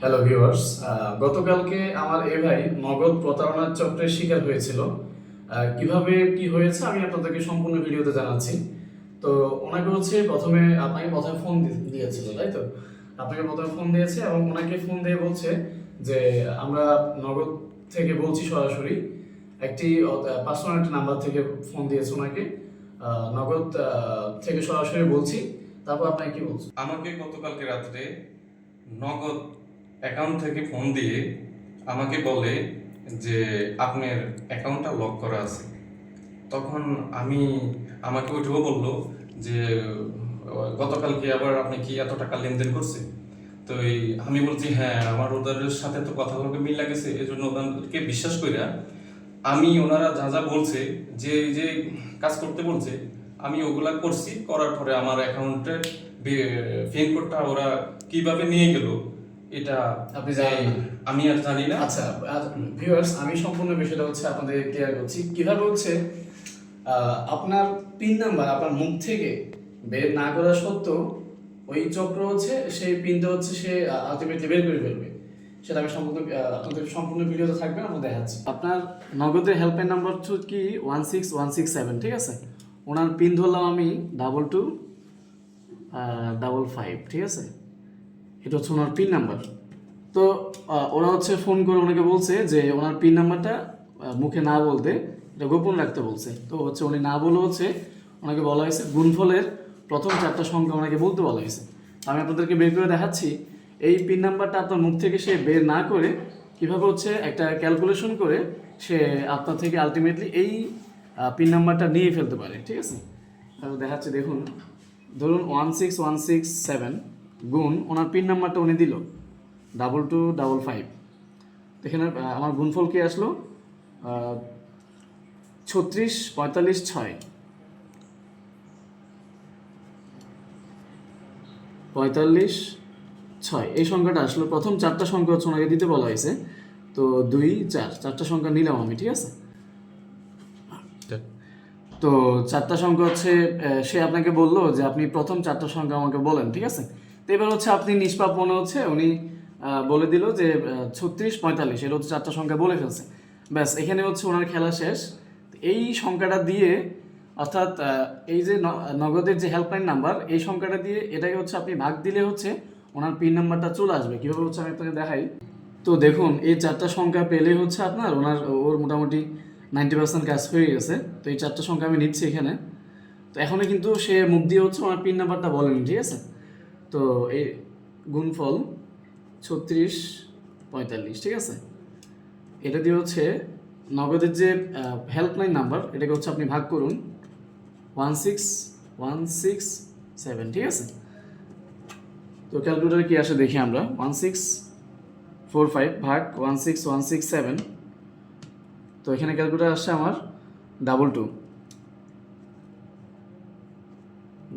Hello viewers গতকালকে আমার এ ভাই নগদ প্রতারণার চক্রের শিকার হয়েছিল। কীভাবে কি হয়েছে আমি আপনাদেরকে সম্পূর্ণ ভিডিওতে জানাচ্ছি। তো ওনাকে হচ্ছে প্রথমে আপনাকে প্রথমে ফোন দিয়েছিল, তাই তো? আপনাকে প্রথমে ফোন দিয়েছে এবং ওনাকে ফোন দিয়ে বলছে যে, আমরা নগদ থেকে বলছি সরাসরি। একটি পার্সোনাল একটা নাম্বার থেকে ফোন দিয়েছে ওনাকে। নগদ থেকে সরাসরি বলছি। তারপর আপনাকে কি বলছে? আমাকে গতকালকে রাত্রে নগদ অ্যাকাউন্ট থেকে ফোন দিয়ে আমাকে বলে যে, আপনার অ্যাকাউন্টটা লক করা আছে। তখন আমি, আমাকে ওইটুকু বলল যে, গতকালকে আবার আপনি কি এত টাকা লেনদেন করছে তো এই, আমি বলছি হ্যাঁ আমার ওদের সাথে তো কথাগুলোকে মিল লাগেছে এই জন্য ওদেরকে বিশ্বাস কইরা আমি ওনারা যা যা বলছে, যে যে কাজ করতে বলছে, আমি ওগুলা করছি, করার পরে আমার অ্যাকাউন্টে পিন কোডটা ওরা কীভাবে নিয়ে গেল এটা আপনি জানেন আমি আর জানি না। আচ্ছা ভিউয়ার্স আমি সম্পূর্ণ বিষয়টা হচ্ছে আপনাদের ক্লিয়ার করছি। কীভাবে হচ্ছে আপনার পিন নাম্বার আপনার মুখ থেকে বের না করা সত্ত্বেও ওই চক্র হচ্ছে সেই পিনটা হচ্ছে সে আলটিমেটলি বের করে ফেলবে। সেটা আমি সম্পূর্ণ আপনাদের সম্পূর্ণ ভিডিওতে থাকবে আমরা দেখাচ্ছি। আপনার নগদের হেল্পলাইন নাম্বার হচ্ছে কি one six one six seven ঠিক আছে? ওনার পিন ধরলাম আমি ডাবল টু ডাবল ফাইভ ঠিক আছে? এটা হচ্ছে ওনার পিন নাম্বার তো ওরা হচ্ছে ফোন করে ওনাকে বলছে যে ওনার পিন নাম্বারটা মুখে না বলতে এটা গোপন রাখতে বলছে। তো হচ্ছে উনি না বলে হচ্ছে ওনাকে বলা হয়েছে। গুণফলের প্রথম চারটা সংখ্যা ওনাকে বলতে বলা হয়েছে। আমি আপনাদেরকে বের করে দেখাচ্ছি। এই পিন নাম্বারটা আপনার মুখ থেকে সে বের না করে কীভাবে হচ্ছে একটা ক্যালকুলেশন করে সে আপনার থেকে আলটিমেটলি এই পিন নাম্বারটা নিয়ে ফেলতে পারে, ঠিক আছে? দেখাচ্ছি, দেখুন। ধরুন one six one six seven গুণ ওনার পিন নাম্বারটা উনি দিল। ডাবল টু ডাবল ফাইভ এখানে আমার গুণফল কি আসলো? ছত্রিশ পঁয়তাল্লিশ ছয়। পঁয়তাল্লিশ ছয়। এই সংখ্যাটা আসলো। প্রথম চারটা সংখ্যা হচ্ছে ওনাকে দিতে বলা হয়েছে। তো দুই চার। চারটা সংখ্যা নিলাম আমি ঠিক আছে? তো চারটা সংখ্যা হচ্ছে সে আপনাকে বলল যে আপনি প্রথম চারটা সংখ্যা আমাকে বলেন ঠিক আছে? তো এবার হচ্ছে আপনি নিষ্পাপ মনে হচ্ছে, উনি বলে দিল যে ছত্রিশ পঁয়তাল্লিশ এটা হচ্ছে চারটা সংখ্যা বলে ফেলছে। ব্যাস, এখানে হচ্ছে ওনার খেলা শেষ। এই সংখ্যাটা দিয়ে, অর্থাৎ এই যে নগদের যে হেল্পলাইন নাম্বার এই সংখ্যাটা দিয়ে এটাকে হচ্ছে আপনি ভাগ দিলে হচ্ছে ওনার পিন নাম্বারটা চলে আসবে। কীভাবে হচ্ছে আমি আপনাকে দেখাই? তো দেখুন, এই চারটা সংখ্যা পেলে হচ্ছে আপনার ওনার, ওর মোটামুটি নাইনটি পার্সেন্ট কাজ হয়ে গেছে। তো এই চারটা সংখ্যা আমি নিচ্ছি এখানে। তো এখনও কিন্তু সে মুখ দিয়ে হচ্ছে ওনার পিন নাম্বারটা বলেনি, ঠিক আছে? তো এই গুণফল ছত্রিশ পঁয়তাল্লিশ, ঠিক আছে? এটা দিয়ে হচ্ছে নগদের যে হেল্পলাইন নাম্বার এটাকে হচ্ছে আপনি ভাগ করুন। One six one six seven, ঠিক আছে? তো ক্যালকুলেটারে কি আসে দেখি আমরা? ওয়ান সিক্স ফোর ফাইভ ভাগ one six one six seven. তো এখানে ক্যালকুলেটার আসছে আমার double two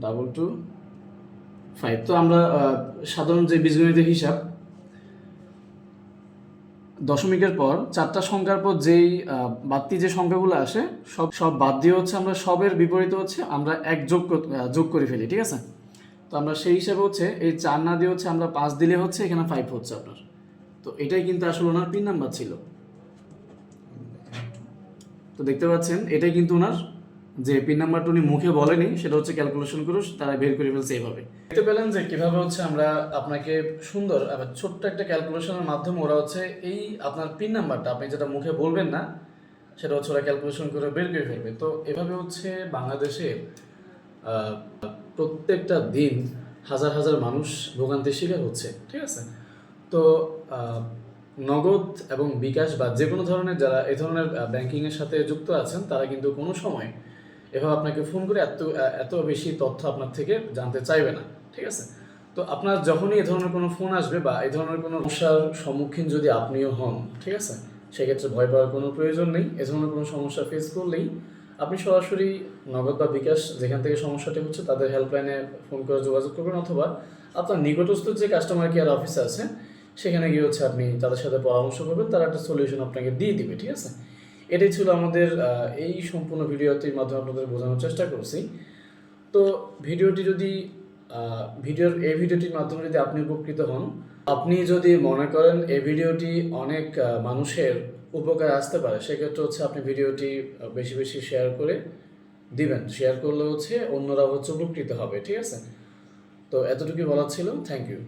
double two five তো আমরা সাধারণ যে বীজগণিতের হিসাব, দশমিকের পর চারটা সংখ্যার পর যেই বাড়তি যে সংখ্যাগুলো আসে, সব সব বাদ দিয়ে হচ্ছে আমরা সবের বিপরীতে হচ্ছে আমরা এক যোগ যোগ করে ফেলি, ঠিক আছে? তো আমরা সেই হিসাবে হচ্ছে এই চার না দিয়ে হচ্ছে আমরা পাঁচ দিলে হচ্ছে এখানে ফাইভ হচ্ছে আপনার। তো এটাই কিন্তু আসলে ওনার পিন নাম্বার ছিল। তো দেখতে পাচ্ছেন, এটাই কিন্তু ওনার যে পিন নাম্বারটা উনি মুখে বলেনি, সেটা হচ্ছে ক্যালকুলেশন করে তারা বের করে ফেলছে এইভাবে। দেখতে পেলেন যে কীভাবে হচ্ছে আমরা আপনাকে সুন্দর, আবার ছোট্ট একটা ক্যালকুলেশনের মাধ্যমে ওরা হচ্ছে এই আপনার পিন নাম্বারটা আপনি যেটা মুখে বলবেন না, সেটা হচ্ছে ওরা ক্যালকুলেশন করে বের করে ফেলবে। তো এভাবে হচ্ছে বাংলাদেশে প্রত্যেকটা দিন হাজার হাজার মানুষ ভোগান্তির শিকার হচ্ছে, ঠিক আছে? তো নগদ এবং বিকাশ বা যে কোনো ধরনের যারা এই ধরনের ব্যাংকিংয়ের সাথে যুক্ত আছেন, তারা কিন্তু কোনো সময় এভাবে আপনাকে ফোন করে এত এত বেশি তথ্য আপনার থেকে জানতে চাইবে না, ঠিক আছে? তো আপনার যখনই এই ধরনের কোনো ফোন আসবে বা এই ধরনের কোনো সমস্যার সম্মুখীন যদি আপনিও হন, ঠিক আছে? সেক্ষেত্রে ভয় পাওয়ার কোনো প্রয়োজন নেই, এ ধরনের কোনো সমস্যা ফেস করলেই আপনি সরাসরি নগদ বা বিকাশ যেখান থেকে সমস্যাটি হচ্ছে তাদের হেল্পলাইনে ফোন করে যোগাযোগ করবেন অথবা আপনার নিকটস্থ যে কাস্টমার কেয়ার অফিস আছে সেখানে গিয়ে হচ্ছে আপনি তাদের সাথে পরামর্শ করবেন, তারা একটা সলিউশন আপনাকে দিয়ে দিবে, ঠিক আছে? এটাই ছিল আমাদের এই সম্পূর্ণ ভিডিওটির মাধ্যমে আপনাদের বোঝানোর চেষ্টা করছি। তো ভিডিওটি যদি ভিডিওর, এই ভিডিওটির মাধ্যমে যদি আপনি উপকৃত হন, আপনি যদি মনে করেন এই ভিডিওটি অনেক মানুষের উপকারে আসতে পারে, সেক্ষেত্রে হচ্ছে আপনি ভিডিওটি বেশি বেশি শেয়ার করে দিবেন। শেয়ার করলে হচ্ছে অন্যরা হচ্ছে উপকৃত হবে, ঠিক আছে? তো এতটুকুই বলার ছিল। Thank you